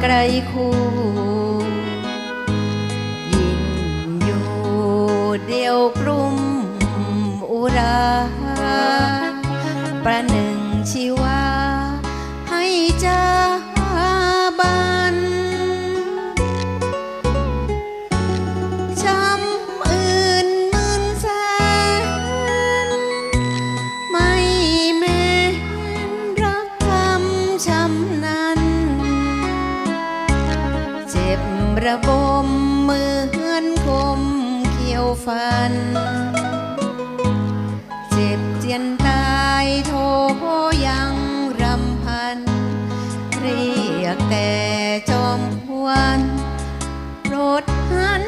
ไกลคู่ยิ่งอยู่เดียวกลุ่มอุราประ ระบมเหมือนคมเขียวฟัน เจ็บเจียนตายโทยังรำพัน เรียกแต่จอมควันโปรดหัน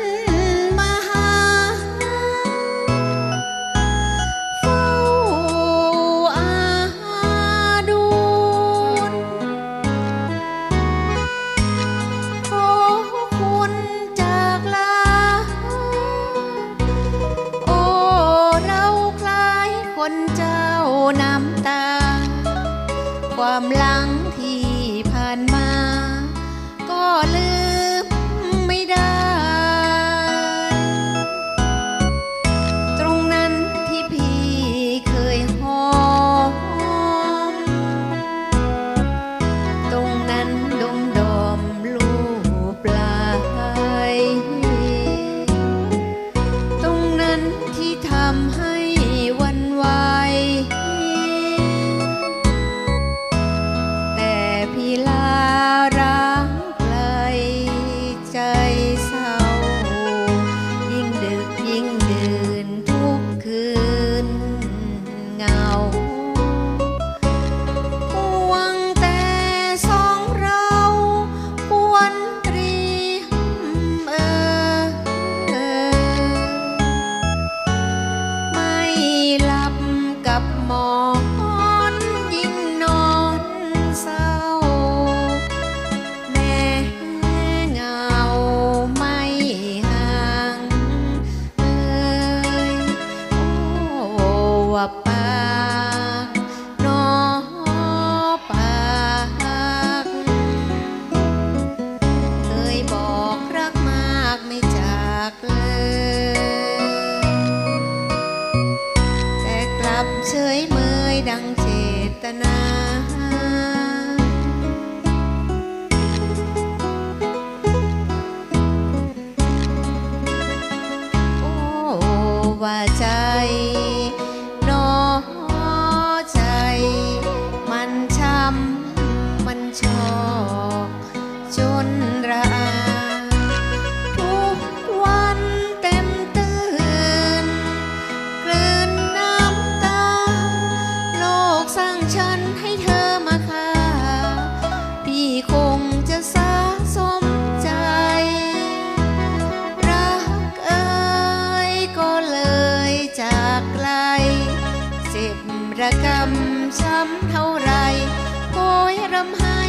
ความหลัง พี่ลา วบปากนอปากเคยบอกรักมากไม่จากเลย แต่กลับเฉยเมยดังเจตนา ระกำช้ำเท่าไรโอยรำให้